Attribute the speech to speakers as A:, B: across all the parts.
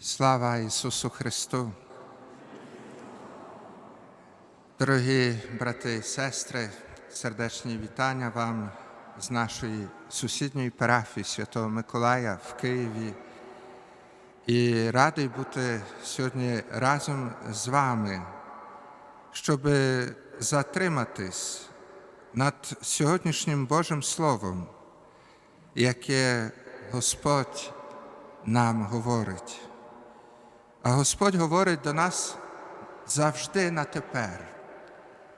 A: Слава Ісусу Христу! Дорогі брати і сестри, сердечні вітання вам з нашої сусідньої парафії Святого Миколая в Києві. І радий бути сьогодні разом з вами, щоб затриматись над сьогоднішнім Божим Словом, яке Господь нам говорить. А Господь говорить до нас завжди на тепер,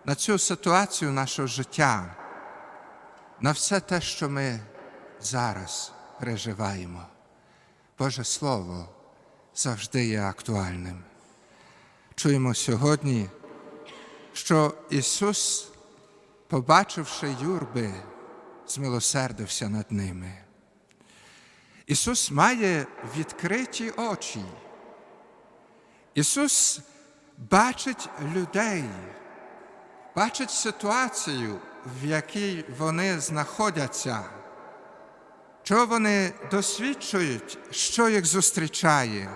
A: на цю ситуацію нашого життя, на все те, що ми зараз переживаємо. Боже Слово завжди є актуальним. Чуємо сьогодні, що Ісус, побачивши юрби, змилосердився над ними. Ісус має відкриті очі. Ісус бачить людей, бачить ситуацію, в якій вони знаходяться, що вони досвідчують, що їх зустрічає.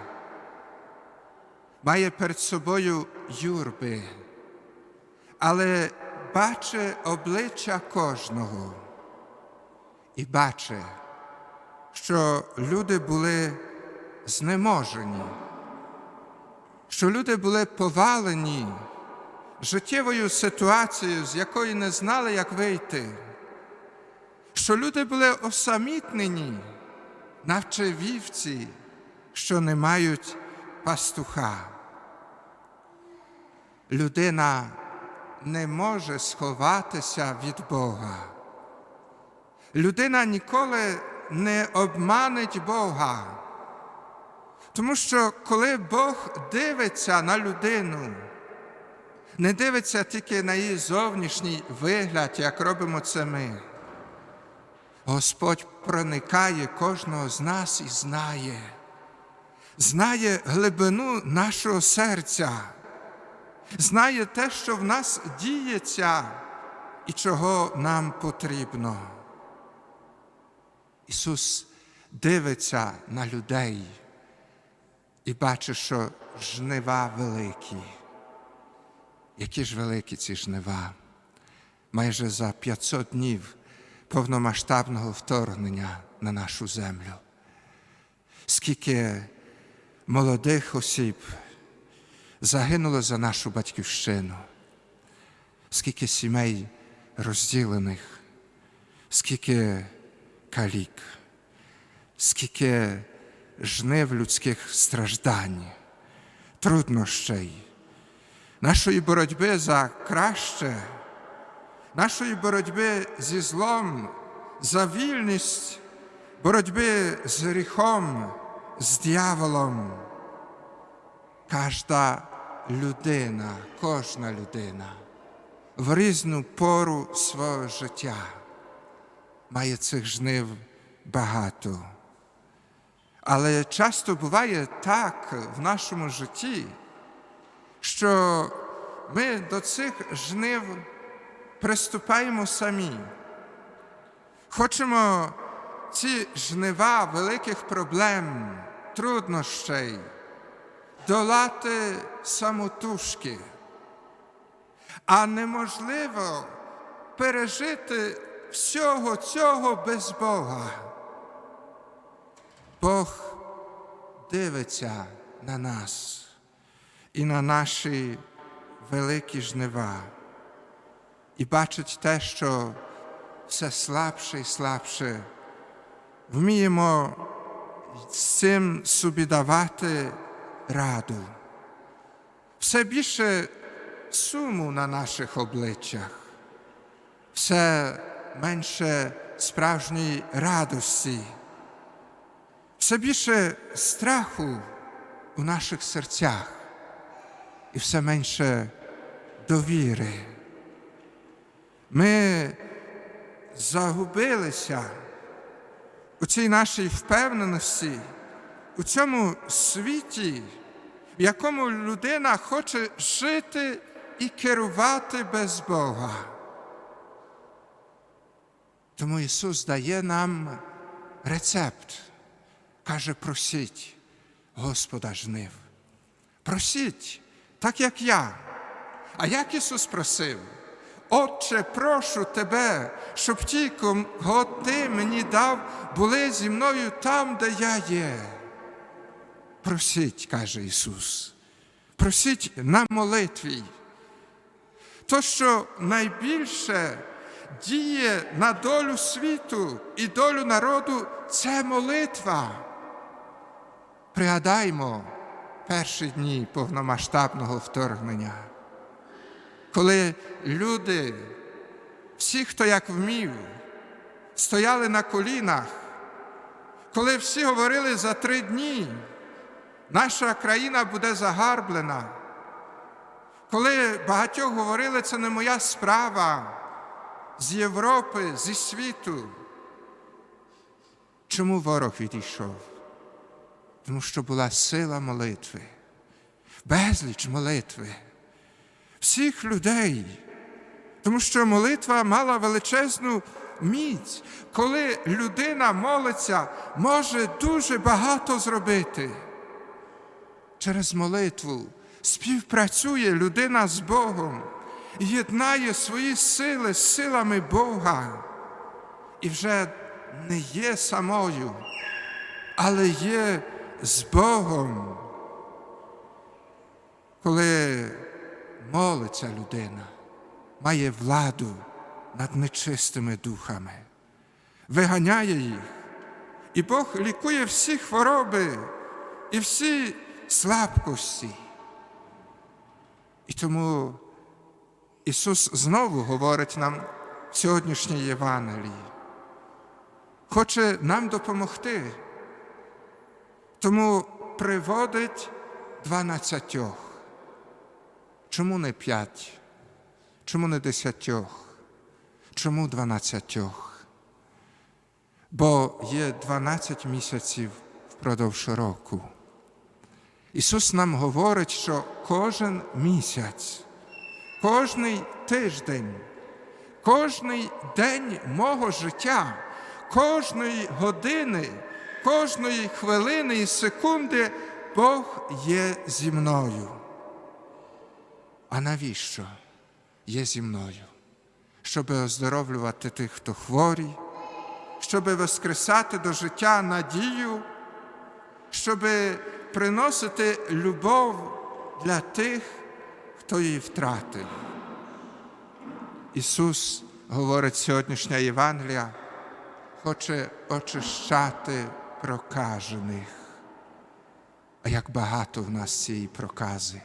A: Має перед собою юрби, але бачить обличчя кожного і бачить, що люди були знеможені що люди були повалені життєвою ситуацією, з якої не знали, як вийти, що люди були осамітнені, навче вівці, що не мають пастуха. Людина не може сховатися від Бога. Людина ніколи не обманить Бога. Тому що коли Бог дивиться на людину, не дивиться тільки на її зовнішній вигляд, як робимо це ми. Господь проникає кожного з нас і знає, знає глибину нашого серця, знає те, що в нас діється і чого нам потрібно. Ісус дивиться на людей і бачиш, що жнива великі. Які ж великі ці жнива? Майже за 500 днів повномасштабного вторгнення на нашу землю. Скільки молодих осіб загинуло за нашу батьківщину, скільки сімей розділених, скільки калік, скільки жнив людських страждань, труднощей, нашої боротьби за краще, нашої боротьби зі злом, за вільність, боротьби з гріхом, з дьяволом. Кожна людина, кожна людина в різну пору свого життя має цих жнив багато. Але часто буває так в нашому житті, що ми до цих жнив приступаємо самі. Хочемо ці жнива великих проблем, труднощей долати самотужки, а неможливо пережити всього цього без Бога. Бог дивиться на нас і на наші великі жнива і бачить те, що все слабше і слабше. Вміємо з цим собі давати раду. Все більше суму на наших обличчях, все менше справжньої радості все більше страху у наших серцях і все менше довіри. Ми загубилися у цій нашій впевненості, у цьому світі, в якому людина хоче жити і керувати без Бога. Тому Ісус дає нам рецепт каже, просіть, Господа жнив. Просіть, так як я. А як Ісус просив? Отче, прошу тебе, щоб ті, кого ти мені дав, були зі мною там, де я є. Просіть, каже Ісус, просіть на молитві. То, що найбільше діє на долю світу і долю народу, це молитва. Пригадаймо перші дні повномасштабного вторгнення, коли люди, всі, хто як вмів, стояли на колінах, коли всі говорили за три дні, наша країна буде загарблена, коли багатьох говорили, це не моя справа з Європи, зі світу. Чому ворог відійшов? Тому що була сила молитви, безліч молитви всіх людей, тому що молитва мала величезну міць. Коли людина молиться, може дуже багато зробити. Через молитву співпрацює людина з Богом, єднає свої сили з силами Бога і вже не є самою, але є з Богом. Коли молиться людина, має владу над нечистими духами, виганяє їх, і Бог лікує всі хвороби і всі слабкості. І тому Ісус знову говорить нам в сьогоднішній Євангелії, хоче нам допомогти, тому приводить дванадцятьох. Чому не п'ять? Чому не десятьох? Чому дванадцятьох? Бо є дванадцять місяців впродовж року. Ісус нам говорить, що кожен місяць, кожний тиждень, кожний день мого життя, кожної години, кожної хвилини і секунди Бог є зі мною. А навіщо є зі мною? Щоб оздоровлювати тих, хто хворі, щоб воскресати до життя надію, щоб приносити любов для тих, хто її втратив. Ісус, говорить сьогоднішня Євангелія, хоче очищати прокажених. А як багато в нас цієї прокази.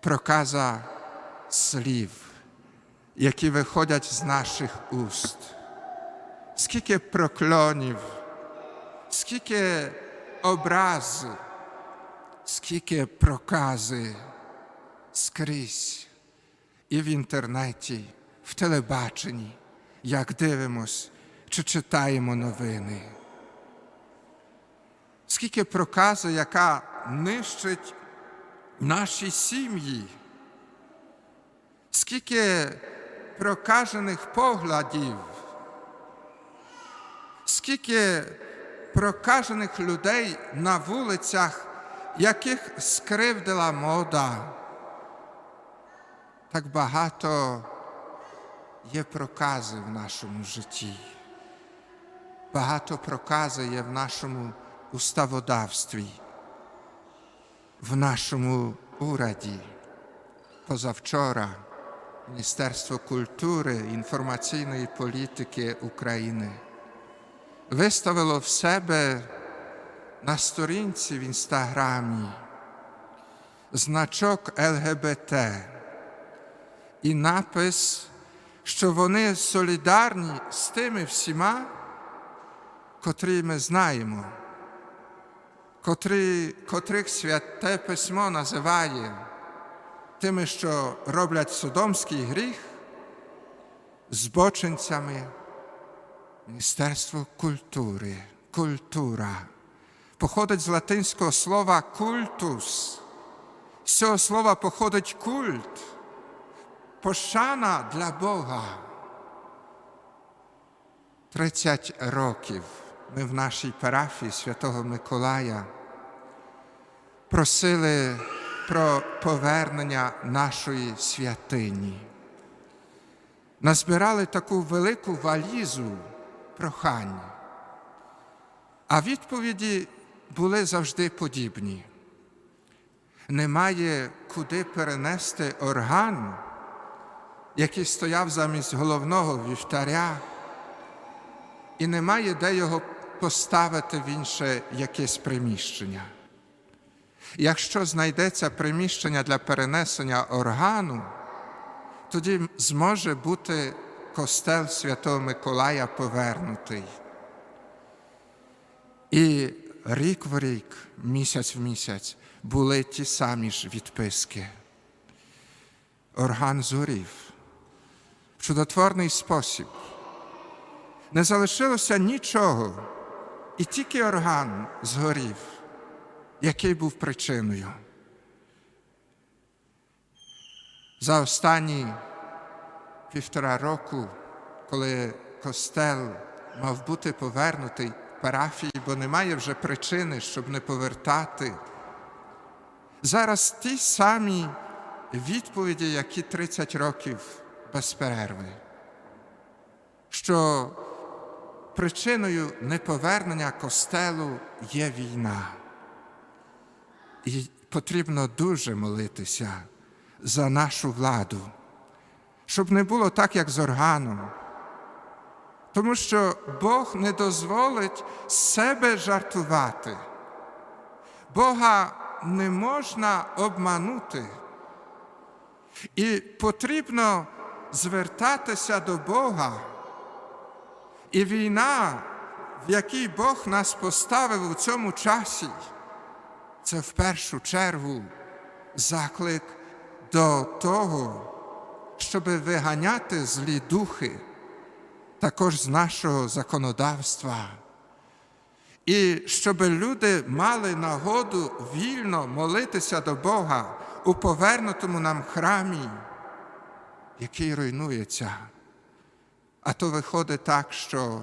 A: Проказа слів, які виходять з наших уст. Скільки проклонів, скільки образи, скільки прокази скрізь і в інтернеті, в телебаченні, як дивимось чи читаємо новини. Скільки прокази, яка нищить наші сім'ї, скільки прокажених поглядів, скільки прокажених людей на вулицях, яких скривдила мода. Так багато є прокази в нашому житті. Багато прокази є в нашому уставодавстві, в нашому ураді. Позавчора Міністерство культури інформаційної політики України виставило в себе на сторінці в інстаграмі значок ЛГБТ і напис, що вони солідарні з тими всіма, котрі ми знаємо, котрі, котрих святе письмо називає тими, що роблять содомський гріх, збочинцями. Міністерство культури, культура походить з латинського слова культус. З цього слова походить культ, пошана для Бога. Тридцять років ми в нашій парафії Святого Миколая просили про повернення нашої святині. Назбирали таку велику валізу прохань, а відповіді були завжди подібні. Немає куди перенести орган, який стояв замість головного вівтаря, і немає де його поставити в інше якесь приміщення. Якщо знайдеться приміщення для перенесення органу, тоді зможе бути костел Святого Миколая повернутий. І рік в рік, місяць в місяць були ті самі ж відписки. Орган згорів в чудотворний спосіб. Не залишилося нічого, і тільки орган згорів, який був причиною. За останні півтора року, коли костел мав бути повернутий парафії, бо немає вже причини, щоб не повертати. Зараз ті самі відповіді, які 30 років без перерви, що причиною неповернення костелу є війна. І потрібно дуже молитися за нашу владу, щоб не було так, як з органом. Тому що Бог не дозволить себе жартувати. Бога не можна обманути. І потрібно звертатися до Бога. І війна, в якій Бог нас поставив у цьому часі, це в першу чергу заклик до того, щоб виганяти злі духи, також з нашого законодавства. І щоб люди мали нагоду вільно молитися до Бога у повернутому нам храмі, який руйнується. А то виходить так, що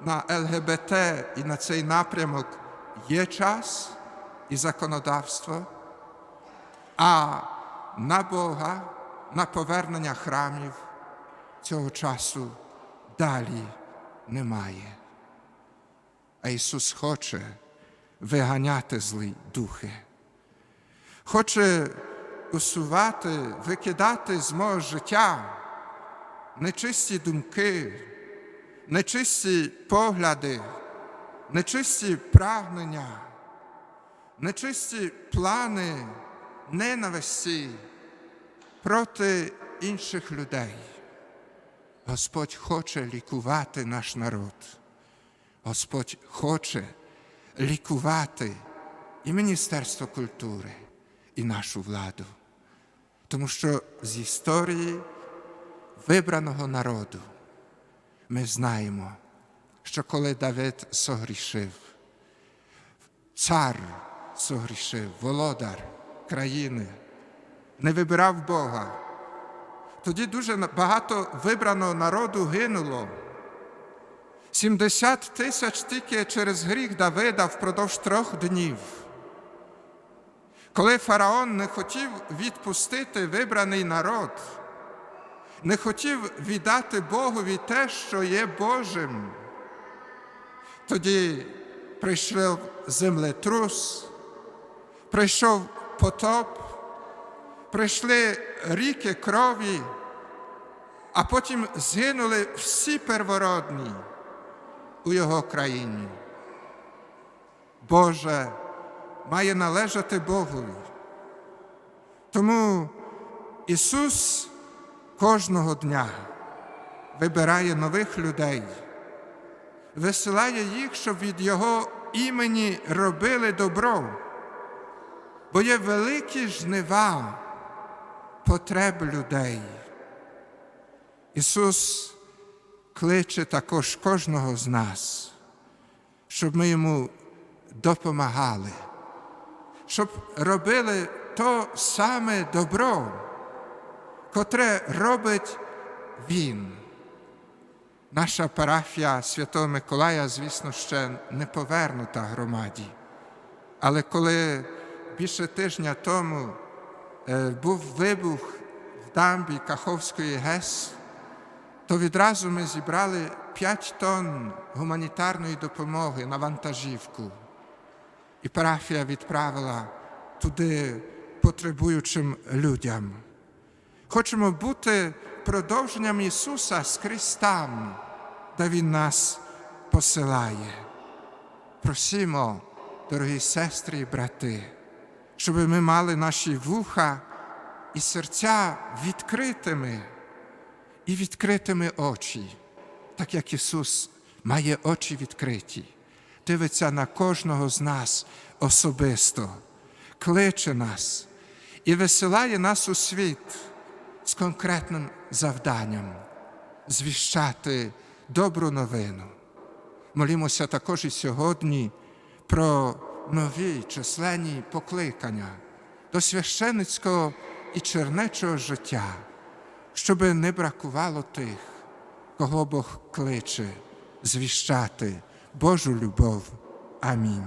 A: на ЛГБТ і на цей напрямок є час і законодавство, а на Бога, на повернення храмів цього часу далі немає. А Ісус хоче виганяти злі духи, хоче усувати, викидати з мого життя нечисті думки, нечисті погляди, нечисті прагнення, нечисті плани ненависті проти інших людей. Господь хоче лікувати наш народ. Господь хоче лікувати і Міністерство культури, і нашу владу. Тому що з історії вибраного народу ми знаємо, що коли Давид согрішив, цар согрішив, володар країни, не вибирав Бога, тоді дуже багато вибраного народу гинуло. 70 тисяч тільки через гріх Давида впродовж трьох днів. Коли фараон не хотів відпустити вибраний народ, не хотів віддати Богові те, що є Божим, тоді прийшов землетрус, прийшов потоп, прийшли ріки крові, а потім згинули всі первородні у його країні. Боже має належати Богові. Тому Ісус кожного дня вибирає нових людей, висилає їх, щоб від Його імені робили добро, бо є великі жнива потреб людей. Ісус кличе також кожного з нас, щоб ми йому допомагали, щоб робили то саме добро, котре робить Він. Наша парафія Святого Миколая, звісно, ще не повернута громаді. Але коли більше тижня тому е, був вибух в дамбі Каховської ГЕС, то відразу ми зібрали 5 тонн гуманітарної допомоги на вантажівку. І парафія відправила туди потребуючим людям. Хочемо бути продовженням Ісуса скрізь там, де Він нас посилає. Просимо, дорогі сестри і брати, щоб ми мали наші вуха і серця відкритими і відкритими очі, так як Ісус має очі відкриті, дивиться на кожного з нас особисто, кличе нас і висилає нас у світ з конкретним завданням звіщати добру новину. Молімося також і сьогодні про нові численні покликання до священицького і чернечого життя, щоб не бракувало тих, кого Бог кличе звіщати Божу любов. Амінь.